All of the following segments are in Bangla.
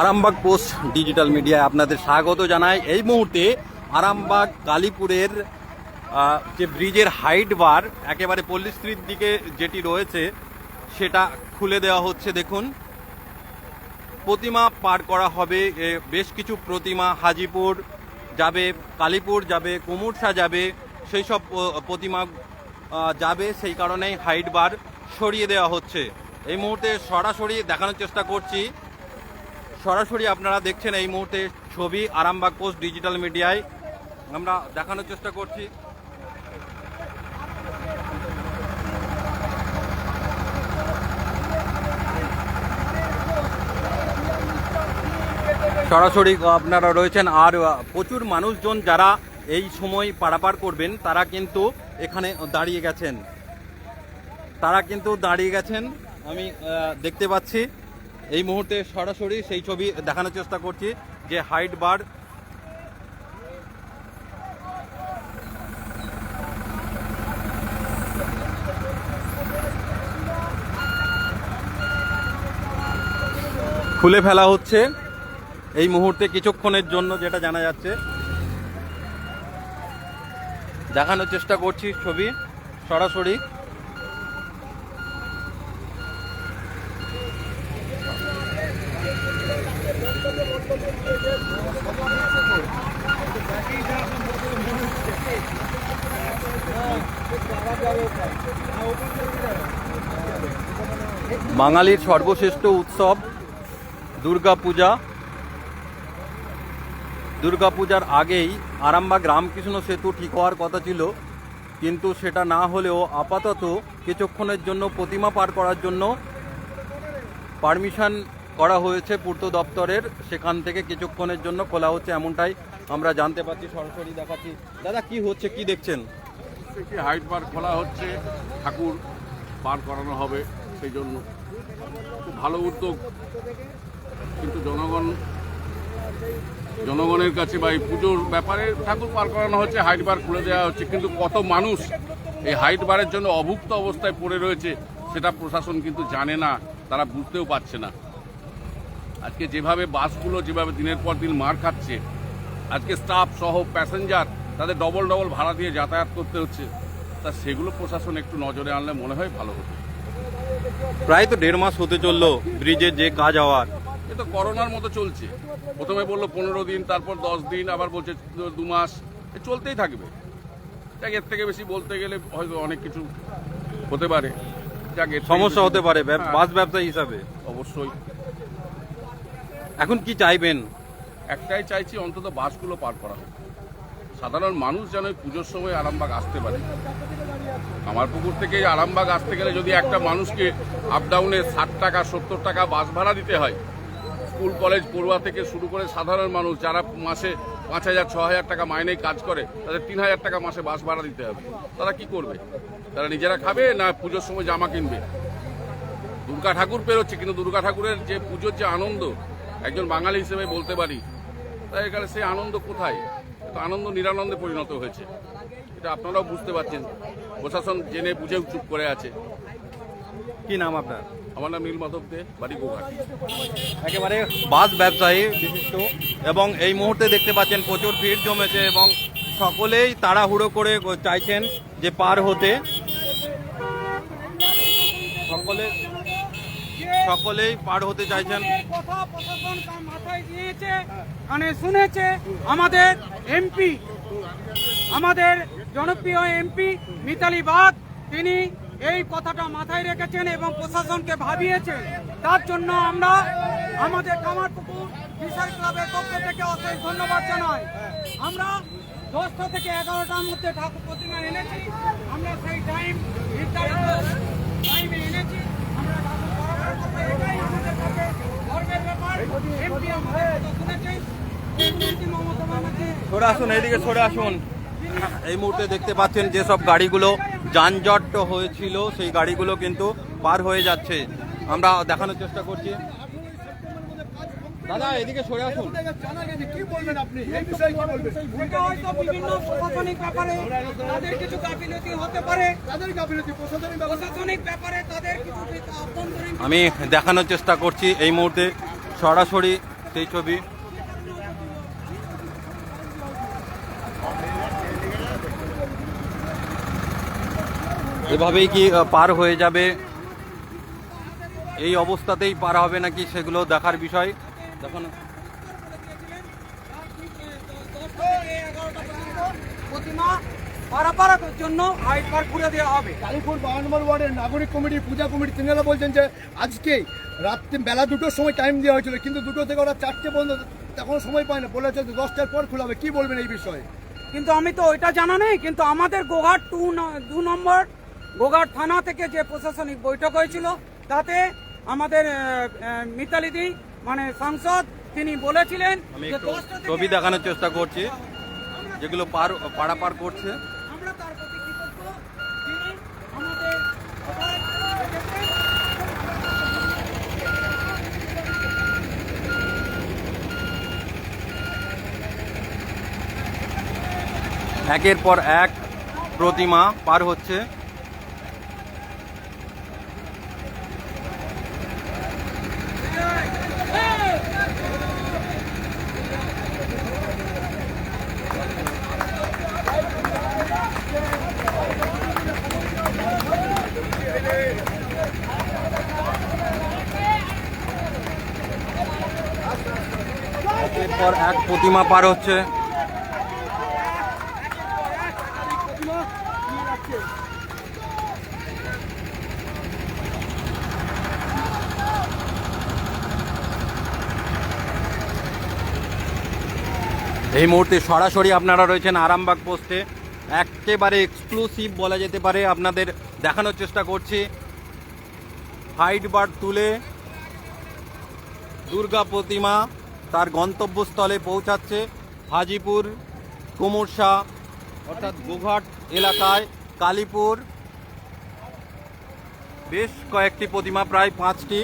আরামবাগ পোস্ট ডিজিটাল মিডিয়ায় আপনাদের স্বাগত জানাই। এই মুহূর্তে আরামবাগ কালীপুরের যে ব্রিজের হাইট বার, একেবারে পল্লীশ্রীর দিকে যেটি রয়েছে, সেটা খুলে দেওয়া হচ্ছে। দেখুন, প্রতিমা পার করা হবে বেশ কিছু প্রতিমা হাজিপুর যাবে, কালীপুর যাবে, কুমুরসা যাবে সেই সব প্রতিমা যাবে, সেই কারণেই হাইট বার সরিয়ে দেওয়া হচ্ছে। এই মুহূর্তে সরাসরি দেখানোর চেষ্টা করছি। সরাসরি আপনারা দেখছেন এই মুহূর্তে ছবি আরামবাগ পোস্ট ডিজিটাল মিডিয়ায়। আমরা দেখানোর চেষ্টা করছি। সরাসরি আপনারা রয়েছেন আর প্রচুর মানুষজন যারা এই সময় পারাপার করবেন, তারা কিন্তু এখানে দাঁড়িয়ে গেছেন। তারা কিন্তু দাঁড়িয়ে গেছেন, আমি দেখতে পাচ্ছি। এই মুহূর্তে সরাসরি সেই ছবি দেখানোর চেষ্টা করছি যে হাইট বার। খুলে ফেলা হচ্ছে। এই মুহূর্তে কিছুক্ষণের জন্য যেটা জানা যাচ্ছে। দেখানোর চেষ্টা করছি ছবি সরাসরি। বাঙালির সর্বশ্রেষ্ঠ উৎসব দুর্গাপূজা। দুর্গাপূজার আগেই আরামবাগ রামকৃষ্ণ সেতু ঠিক হওয়ার কথা ছিল, কিন্তু সেটা না হলেও আপাতত কিছুক্ষণের জন্য প্রতিমা পার করার জন্য পারমিশন করা হয়েছে পূর্ত দপ্তরের। সেখান থেকে কিছুক্ষণের জন্য খোলা হচ্ছে এমনটাই আমরা জানতে পারছি সরাসরি দেখাচ্ছি। দাদা, কি হচ্ছে, কি দেখছেন? হাইট বার খোলা হচ্ছে, ঠাকুর পার করানো হবে, সেই জন্য। খুব ভালো উদ্যোগ, কিন্তু জনগণ, জনগণের কাছে বা এই পুজোর ব্যাপারে ঠাকুর পার করানো হচ্ছে, হাইট বার খুলে দেওয়া হচ্ছে, কিন্তু কত মানুষ এই হাইট বারের জন্য অভুক্ত অবস্থায় পড়ে রয়েছে, সেটা প্রশাসন কিন্তু জানে না, তারা বুঝতেও পারছে না। আজকে যেভাবে বাসগুলো যেভাবে দিনের পর দিন মার খাচ্ছে, আজকে স্টাফ সহ প্যাসেঞ্জার তাদের ডবল ডবল ভাড়া দিয়ে যাতায়াত করতে হচ্ছে, তা সেগুলো প্রশাসন একটু নজরে আনলে মনে হয় ভালো হতো। প্রায় তো দেড় মাস হতে চলল ব্রিজের যে কাজ হওয়ার। এ তো করোনার মতো চলছে। প্রথমে বলল পনেরো দিন তারপর দশ দিন আবার বলছে দু মাস। এ চলতেই থাকবে। যাক এর থেকে বেশি বলতে গেলে হয়তো অনেক কিছু হতে পারে। যাক সমস্যা হতে পারে হ্যাঁ, বাস ব্যবসায়ী হিসাবে। অবশ্যই। এখন কি চাইবেন? একটাই চাইছি অন্তত বাসগুলো পার করা হোক। সাধারণ মানুষ যেন পুজোর সময় আরামবাগ আসতে পারে। আমার পুকুর থেকে আরামবাগ আসতে গেলে যদি একটা মানুষকে আপ ডাউনে ষাট টাকা, সত্তর টাকা বাস ভাড়া দিতে হয়, স্কুল কলেজ পড়ুয়া থেকে শুরু করে সাধারণ মানুষ যারা মাসে পাঁচ হাজার, ছ হাজার টাকা মাইনে কাজ করে, তাদের তিন হাজার টাকা মাসে বাস ভাড়া দিতে হবে। তারা কি করবে? তারা নিজেরা খাবে না পুজোর সময় জামা কিনবে? দুর্গা ঠাকুর পেরোচ্ছে, কিন্তু দুর্গা ঠাকুরের যে পুজোর যে আনন্দ, একজন বাঙালি হিসেবে বলতে পারি তাই এখানে সেই আনন্দ কোথায়? আনন্দ নিরানন্দে পরিণত হয়েছে। এটা আপনারাও বুঝতে পারছেন। প্রশাসন জেনে বুঝেও চুপ করে আছে। কি নাম আপনার? আমার নাম নীল মাধব দে বাড়ি গোঘাট। একেবারে বাস ব্যবসায়ী বিশিষ্ট এবং এই মুহূর্তে দেখতে পাচ্ছেন প্রচুর ভিড় জমেছে এবং সকলেই তাড়াহুড়ো করে চাইছেন যে পার হতে। সকলে সকলেই পার হতে চাইছেন। যে কথা প্রশাসন মাথায় দিয়েছে কানে শুনেছে। আমাদের এমপি আমাদের জনপ্রিয় এমপি মিতালি বাগ তিনি এই কথাটা মাথায় রেখেছেন এবং প্রশাসনকে ভাবিয়েছেন। তার জন্য আমরা আমাদের কামারপুকুর ফিশার ক্লাবের পক্ষ থেকে অশেষ ধন্যবাদ জানাই। আমরা দশটা থেকে এগারোটার মধ্যে ঠাকুর প্রতিমা এনেছি। আমরা সেই টাইম টাইমে এনেছি। আমরা ব্যাপার। মমতা সরে আসুন, এইদিকে সরে আসুন। এই মুহূর্তে দেখতে পাচ্ছেন যেসব গাড়িগুলো যানজট হয়েছিল, সেই গাড়িগুলো কিন্তু পার হয়ে যাচ্ছে। আমরা দেখানোর চেষ্টা করছি। দাদা, এদিকে সরে আসুন। আমি দেখানোর চেষ্টা করছি এই মুহূর্তে। সরাসরি সেই ছবি এভাবেই কি পার হয়ে যাবে? এই অবস্থাতেই পার হবে নাকি সেগুলো দেখার বিষয়। দেখুন। প্রতিমা পারাপারের জন্য হাইট পার্ক ঘুরে দেওয়া হবে। কালীপুর ওয়ার্ডের নাগরিক কমিটি পূজা কমিটি তিনারা বলছেন যে আজকে রাত্রি বেলা দুটোর সময় টাইম দেওয়া হয়েছিল কিন্তু দুটো থেকে ওরা চারটে পর্যন্ত তখন সময় পায় না। বলেছে যে দশটার পর খোলা হবে। কি বলবেন এই বিষয়ে? কিন্তু আমি তো ওইটা জানা নেই কিন্তু আমাদের গোঘাট টু দু নম্বর গোঘাট থানা থেকে যে প্রশাসনিক বৈঠক হয়েছিল তাতে আমাদের মিতালিদি মানে সাংসদ তিনি বলেছিলেন আমি যে একটু 10টা থেকে ছবি দেখানোর চেষ্টা করছি। যেগুলো পার পারাপার করছে। একের পর এক প্রতিমা পার হচ্ছে একের পর এক প্রতিমা পার হচ্ছে। এই মুহূর্তে সরাসরি আপনারা রয়েছেন আরামবাগ পোস্টে। একেবারে এক্সক্লুসিভ বলা যেতে পারে, আপনাদের দেখানোর চেষ্টা করছি। হাইট বার তুলে দুর্গা প্রতিমা। তার গন্তব্যস্থলে পৌঁছাচ্ছে হাজিপুর কুমুরশা অর্থাৎ গোঘাট এলাকায় কালীপুর। বেশ কয়েকটি প্রতিমা, প্রায় পাঁচটি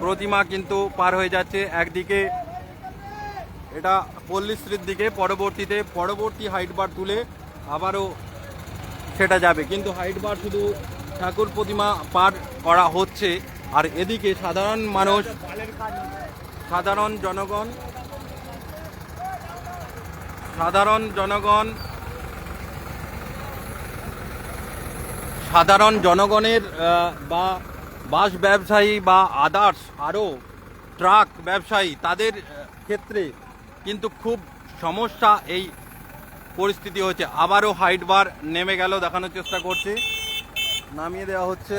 প্রতিমা কিন্তু পার হয়ে যাচ্ছে একদিকে। এটা পল্লীশ্রীর দিকে, পরবর্তীতে পরবর্তী হাইট বার তুলে আবারও সেটা যাবে। কিন্তু হাইট বার শুধু ঠাকুর প্রতিমা পার করা হচ্ছে। আর এদিকে সাধারণ মানুষ সাধারণ জনগণ সাধারণ জনগণ, সাধারণ জনগণের বা বাস ব্যবসায়ী বা আদার্স আরও ট্রাক ব্যবসায়ী, তাদের ক্ষেত্রে কিন্তু খুব সমস্যা এই পরিস্থিতি হচ্ছে আবারও হাইট বার নেমে গেল, দেখানোর চেষ্টা করছি। নামিয়ে দেওয়া হচ্ছে।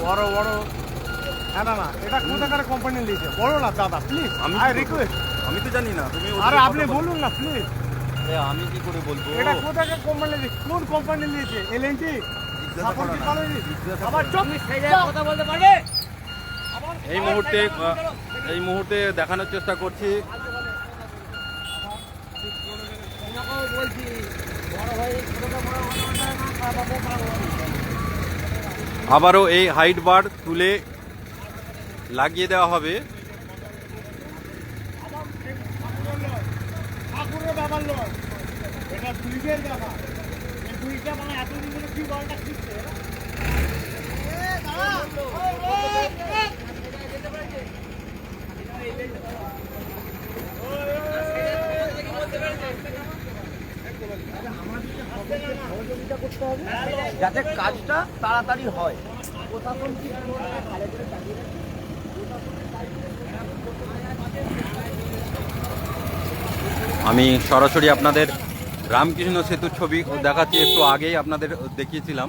বড় বড়। না না না এটা কোথাকার কোম্পানি লিখে বলো না দাদা প্লিজ আমি আই রিকোয়েস্ট আমি তো জানি না তুমি আরে আপনি বলুন না প্লিজ আমি কি করে বলব? এটা কোথাকার কোম্পানি লিখে কোন কোম্পানি লিখে এল এন টি জিজ্ঞাসা করো না। আবার চপ। কথা বলতে পারবে? এই মুহূর্তে এই মুহূর্তে দেখানোর চেষ্টা করছি। আবারও এই হাইট বার তুলে লাগিয়ে দেওয়া হবে। ঠাকুরের ব্যাপার যাতে কাজটা তাড়াতাড়ি হয়। আমি সরাসরি আপনাদের রামকৃষ্ণ সেতুর ছবি দেখাচ্ছি, একটু আগেই আপনাদের দেখিয়েছিলাম।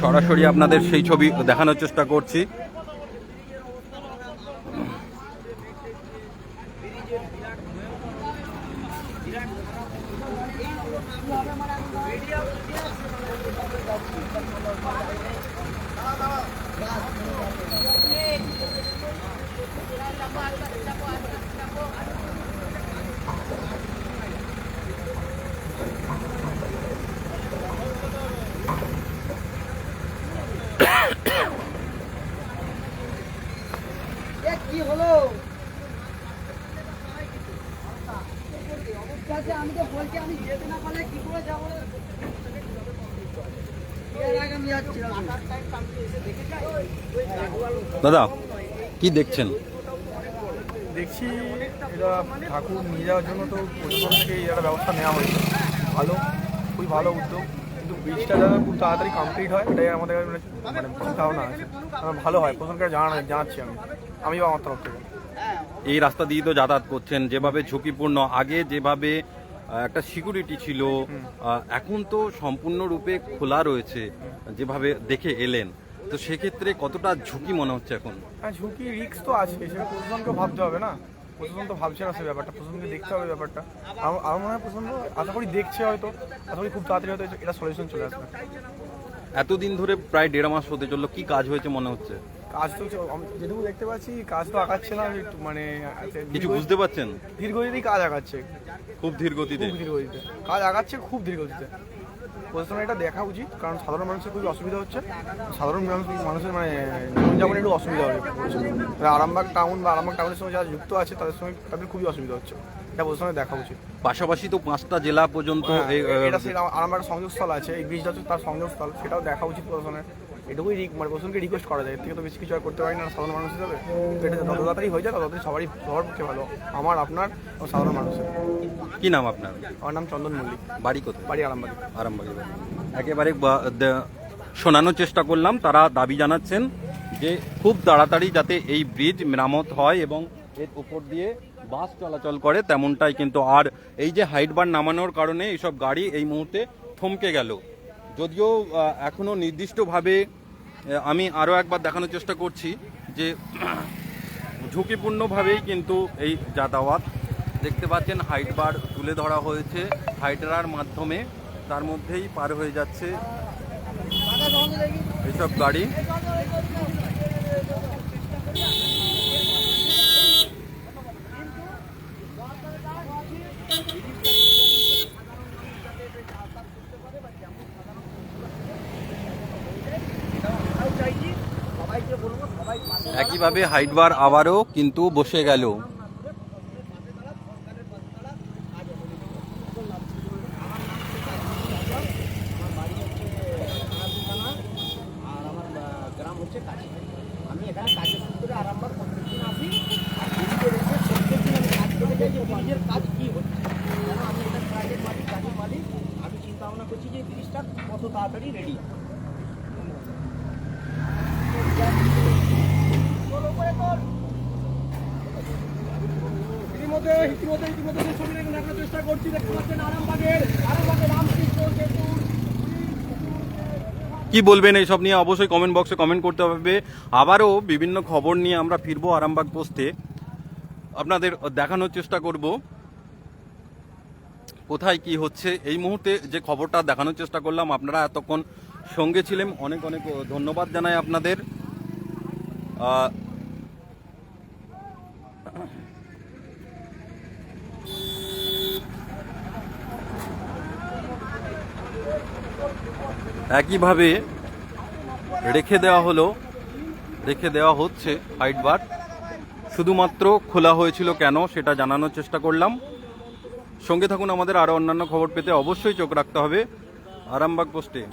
সরাসরি আপনাদের সেই ছবি দেখানোর চেষ্টা করছি কি হলো আমি তো বলছি আমি যেতে না পারলে কি করে যাব এর আগে আমি যাচ্ছিলাম দাদা কি দেখছেন? দেখছি ঠাকুর নিয়ে যাওয়ার জন্য তো প্রশাসন থেকে একটা ব্যবস্থা নেওয়া হয়েছে। ভালো খুবই ভালো উদ্যোগ। কিন্তু ব্রিজটা যাতে খুব তাড়াতাড়ি কমপ্লিট হয় এটাই আমাদের মানে চিন্তাভাবনা আছে। ভালো হয় প্রশাসনকে জানা জানাচ্ছি আমি। আমি বা আমার তরফ থেকে। এই রাস্তা দিয়ে তো যাতায়াত করছেন যেভাবে ঝুঁকিপূর্ণ আগে যেভাবে একটা সিকিউরিটি ছিল। এখন তো সম্পূর্ণরূপে খোলা রয়েছে যেভাবে দেখে এলেন। তো সেক্ষেত্রে কতটা ঝুঁকি মনে হচ্ছে এখন? হ্যাঁ ঝুঁকি রিস্ক তো আছে। সেটা প্রশাসনকেও ভাবতে হবে না। প্রশাসন তো ভাবছে না সে ব্যাপারটা। প্রশাসনকে দেখতে হবে ব্যাপারটা। আমার আমার মনে হয় প্রশাসন আশা করি দেখছে হয়তো। আশা করি খুব তাড়াতাড়ি হয়তো এটা সলিউশন চলে আসবে। এতদিন ধরে প্রায় দেড় মাস হতে চলল। কি কাজ হয়েছে মনে হচ্ছে? কাজ তো যেটুকু দেখতে পাচ্ছি কাজ তো আগাচ্ছে না মানে কিছু বুঝতে পারছেন? ধীরগতিতেই কাজ আগাচ্ছে। খুব ধীর গতিতে খুব ধীর গতিতে কাজ আগাচ্ছে খুব ধীর গতিতে প্রশাসনের এটা দেখা উচিত কারণ সাধারণ মানুষের খুবই অসুবিধা হচ্ছে। সাধারণ মানুষের মানে জীবনযাপনে একটু অসুবিধা হবে। মানে আরামবাগ টাউন বা আরামবাগ টাউনের সঙ্গে যারা যুক্ত আছে তাদের সঙ্গে তাদের খুবই অসুবিধা হচ্ছে। এটা প্রশাসনের দেখা উচিত। পাশাপাশি তো পাঁচটা জেলা পর্যন্ত হ্যাঁ, এটা সেটা আরামবাগ সংযোগস্থল আছে এই ব্রিজটা তার সংযোগস্থল সেটাও দেখা উচিত প্রশাসনের। এটুকুই মানে প্রশাসনকে রিকোয়েস্ট করা যায়। এর থেকে তো বেশি কিছু আর করতে পারি না সাধারণ মানুষ হিসাবে। এটা যত তাড়াতাড়ি হয়ে যায় তত সবারই সবার পক্ষে ভালো। আমার আপনার ও সাধারণ মানুষের। কি নাম আপনার? আমার নাম চন্দন মল্লিক। বাড়ি কোথায়? বাড়ি আরামবাগ। আরামবাগের বাড়ি। একেবারে শোনানোর চেষ্টা করলাম। তারা দাবি জানাচ্ছেন যে খুব তাড়াতাড়ি যাতে এই ব্রিজ মেরামত হয় এবং এর উপর দিয়ে বাস চলাচল করে তেমনটাই। কিন্তু আর এই যে হাইট বার নামানোর কারণে এইসব গাড়ি এই মুহূর্তে থমকে গেল। যদিও আহ, এখনও নির্দিষ্টভাবে আমি আরও একবার দেখানোর চেষ্টা করছি যে ঝুঁকিপূর্ণভাবেই কিন্তু এই যাতায়াত। দেখতে পাচ্ছেন হাইট বার তুলে ধরা হয়েছে। হাইটারার মাধ্যমে তার মধ্যেই পার হয়ে যাচ্ছে এইসব গাড়ি। একইভাবে হাইডবার আবারও কিন্তু বসে গেল আর আমার আহ, গ্রাম হচ্ছে কাছে আমি এখানে কাজের সূত্রে আরামবাগ প্রত্যেকদিন আসি আর ব্রিজের এসে প্রত্যেকদিন আমি কাজ করে যাই যে ব্রিজের কাজ কী হচ্ছে কেন আমি এখানে কাজের মালিক কাজের মালিক আমি চিন্তা ভাবনা করছি যে এই ব্রিজটা কত তাড়াতাড়ি রেডি কি বলবেন এইসব নিয়ে? অবশ্যই কমেন্ট বক্সে কমেন্ট করতে হবে। আবারও বিভিন্ন খবর নিয়ে আমরা ফিরবো আরামবাগ পোস্টে। আপনাদের দেখানোর চেষ্টা করব। কোথায় কি হচ্ছে? এই মুহূর্তে যে খবরটা দেখানোর চেষ্টা করলাম, আপনারা এতক্ষণ সঙ্গে ছিলেন। অনেক অনেক ধন্যবাদ জানাই আপনাদের। একইভাবে রেখে দেওয়া হলো, রেখে দেওয়া হচ্ছে হাইট বার। শুধুমাত্র খোলা হয়েছিল কেন সেটা জানানোর চেষ্টা করলাম। সঙ্গে থাকুন, আমাদের আরও অন্যান্য খবর পেতে অবশ্যই চোখ রাখতে হবে। আরামবাগ পোস্টে।